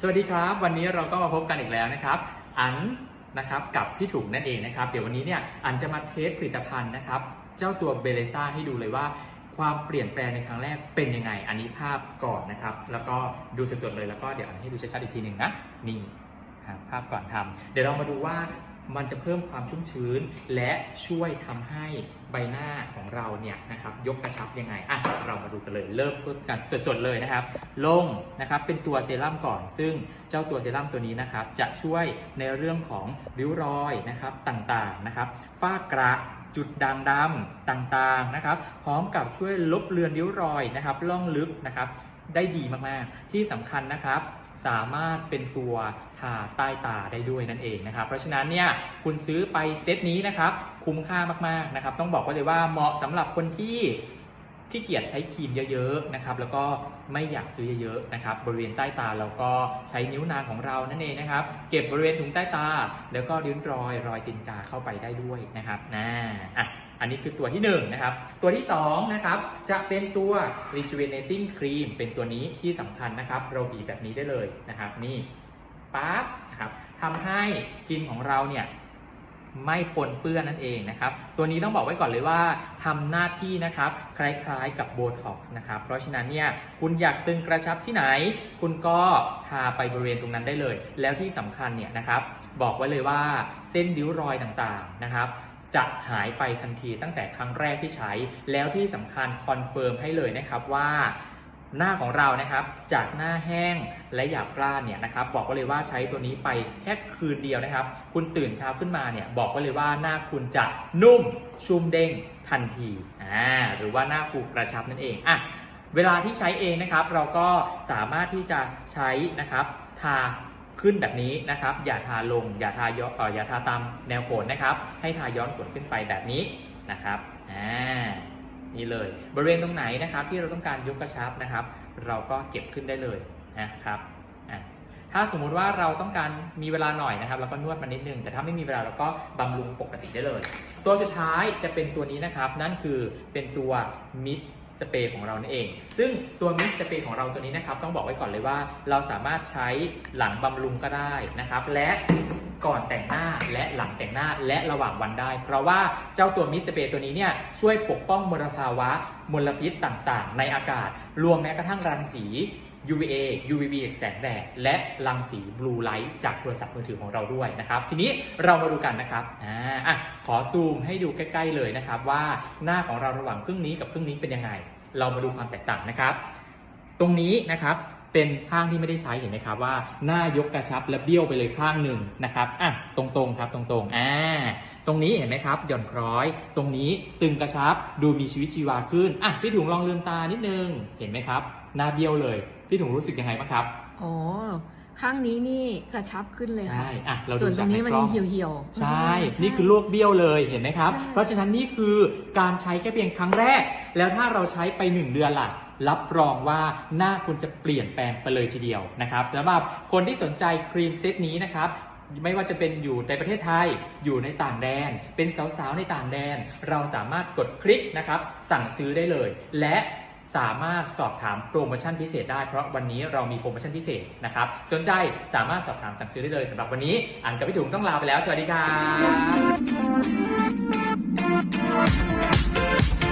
สวัสดีครับ วันนี้เราก็มาพบกันอีกแล้วนะครับอันนะครับกับพี่ถุงนั่นเองนะครับ เดี๋ยววันนี้เนี่ยอันจะมาเทสผลิตภัณฑ์นะครับ เจ้าตัวเบเลซ่าให้ดูเลยว่า ความเปลี่ยนแปลงในครั้งแรกเป็นยังไง อันนี้ภาพก่อนนะครับ แล้วก็ดูสดๆเลยแล้วก็เดี๋ยวอันให้ดูชัดๆอีกทีหนึ่งนะนี่ภาพก่อนทำเดี๋ยวเรามาดูว่า มันจะเพิ่มความชุ่มชื้น และช่วยทำให้ใบหน้าของเราเนี่ยนะครับยกกระชับยังไงอะเรามาดูกันเลยเริ่มกันสดๆเลยนะครับ ลงนะครับเป็นตัวเซรั่มก่อน ซึ่งเจ้าตัวเซรั่มตัวนี้นะครับจะช่วยในเรื่องของริ้วรอยนะครับต่างๆนะครับฝ้ากระจุดด่างดำต่างๆนะครับ พร้อมกับช่วยลบเลือนริ้วรอยนะครับล่องลึกนะครับได้ดีมากๆ ที่สำคัญนะครับ สามารถเป็นตัวทาใต้ตาได้ด้วยนั่นเองนะครับ เพราะฉะนั้นเนี่ยคุณซื้อไปเซตนี้นะครับคุ้มค่ามากๆนะครับ ต้องบอกไว้เลยว่าเหมาะสำหรับคนที่ ขี้เกียจใช้ครีมเยอะๆนะครับแล้วก็ไม่อยากซื้อเยอะๆนะครับบริเวณใต้ตาเราก็ใช้นิ้วนางของเรานั่นเองนะครับ เก็บบริเวณถุงใต้ตา แล้วก็ริ้วรอยรอยตีนกาเข้าไปได้ด้วยนะครับนะอะอันนี้คือตัวที่1นงนะครับ ตัวที่2นะครับจะเป็นตัว rejuvenating cream เป็นตัวนี้ที่สำคัญนะครับ เราบีบแบบนี้ได้เลยนะครับ นี่ปั๊บครับทำให้ครีมของเราเนี่ย ไม่ปนเปื้อนนั่นเองนะครับ ตัวนี้ต้องบอกไว้ก่อนเลยว่าทำหน้าที่นะครับคล้ายๆกับโบท็อกซ์นะครับ เพราะฉะนั้นเนี่ยคุณอยากตึงกระชับที่ไหน คุณก็ทาไปบริเวณตรงนั้นได้เลย แล้วที่สำคัญเนี่ยนะครับ บอกไว้เลยว่าเส้นริ้วรอยต่างๆนะครับจะหายไปทันทีตั้งแต่ครั้งแรกที่ใช้ แล้วที่สำคัญคอนเฟิร์มให้เลยนะครับว่า หน้าของเรานะครับ จากหน้าแห้งและหยาบกร้านเนี่ยนะครับ บอกไว้เลยว่าใช้ตัวนี้ไปแค่คืนเดียวนะครับ คุณตื่นเช้าขึ้นมาเนี่ยบอกไว้เลยว่าหน้าคุณจะนุ่มชุ่มเด้งทันทีอ่าหรือว่าหน้าฟูกระชับนั่นเองอะเวลาที่ใช้เองนะครับ เราก็สามารถที่จะใช้นะครับทาขึ้นแบบนี้นะครับ อย่าทาลง อย่าทาย้อนเอ่ออย่าทาตามแนวโขนนะครับ ให้ทาย้อนขนขึ้นไปแบบนี้นะครับอ่า นี่เลย บริเวณตรงไหนนะครับที่เราต้องการยกกระชับนะครับ เราก็เก็บขึ้นได้เลยนะครับอะถ้าสมมุติว่าเราต้องการมีเวลาหน่อยนะครับเราก็นวดมันนิดนึง แต่ถ้าไม่มีเวลาเราก็บำรุงปกติได้เลย ตัวสุดท้ายจะเป็นตัวนี้นะครับ นั่นคือเป็นตัวมิดสเปรย์ของเรานั่นเอง ซึ่งตัวมิดสเปรย์ของเราตัวนี้นะครับ ต้องบอกไว้ก่อนเลยว่า เราสามารถใช้หลังบำรุงก็ได้นะครับ และ ก่อนแต่งหน้าและหลังแต่งหน้าและระหว่างวันได้ เพราะว่าเจ้าตัวมิสเปรย์ตัวนี้เนี่ยช่วยปกป้องมลภาวะมลพิษต่างๆ ในอากาศ รวมแม้กระทั่งรังสี UVA UVB แสงแดดและรังสีบลูไลท์จากโทรศัพท์มือถือของเราด้วยนะครับ ทีนี้เรามาดูกันนะครับอ่าอะขอซูมให้ดูใกล้ ๆเลยนะครับ ว่าหน้าของเราระหว่างครึ่งนี้กับครึ่งนี้เป็นยังไง เรามาดูความแตกต่างนะครับ ตรงนี้นะครับ เป็นข้างที่ไม่ได้ใช้เห็นไหมครับว่าหน้ายกกระชับและเบี้ยวไปเลยข้างหนึ่งนะครับอะตรงๆครับตรงๆอ่าตรงนี้เห็นไหมครับหย่อนคล้อย ตรงนี้ตึงกระชับดูมีชีวิตชีวาขึ้นอะพี่ถุงลองลืมตานิดนึงเห็นไหมครับ หน้าเบี้ยวเลยพี่ถุงรู้สึกยังไงบ้างครับอ๋อข้างนี้นี่กระชับขึ้นเลยค่ะใช่อะเราส่ดูวนตรจากงในนี้มันกล้ยัองงเหี่ยวๆใช่อืมนี่คือลวกเบี้ยวเลยเห็นไหมครับใช่เพราะฉะนั้นนี่คือการใช้แค่เพียงครั้งแรก แล้วถ้าเราใช้ไป 1 เดือนล่ะ รับรองว่าหน้าคุณจะเปลี่ยนแปลงไปเลยทีเดียวนะครับสำหรับคนที่สนใจครีมเซตนี้นะครับไม่ว่าจะเป็นอยู่ในประเทศไทย อยู่ในต่างแดน เป็นสาวๆในต่างแดน เราสามารถกดคลิกนะครับ สั่งซื้อได้เลย และสามารถสอบถามโปรโมชั่นพิเศษได้ เพราะวันนี้เรามีโปรโมชั่นพิเศษนะครับ สนใจสามารถสอบถามสั่งซื้อได้เลยสำหรับวันนี้ อันกับพี่ถุงต้องลาไปแล้ว สวัสดีครับ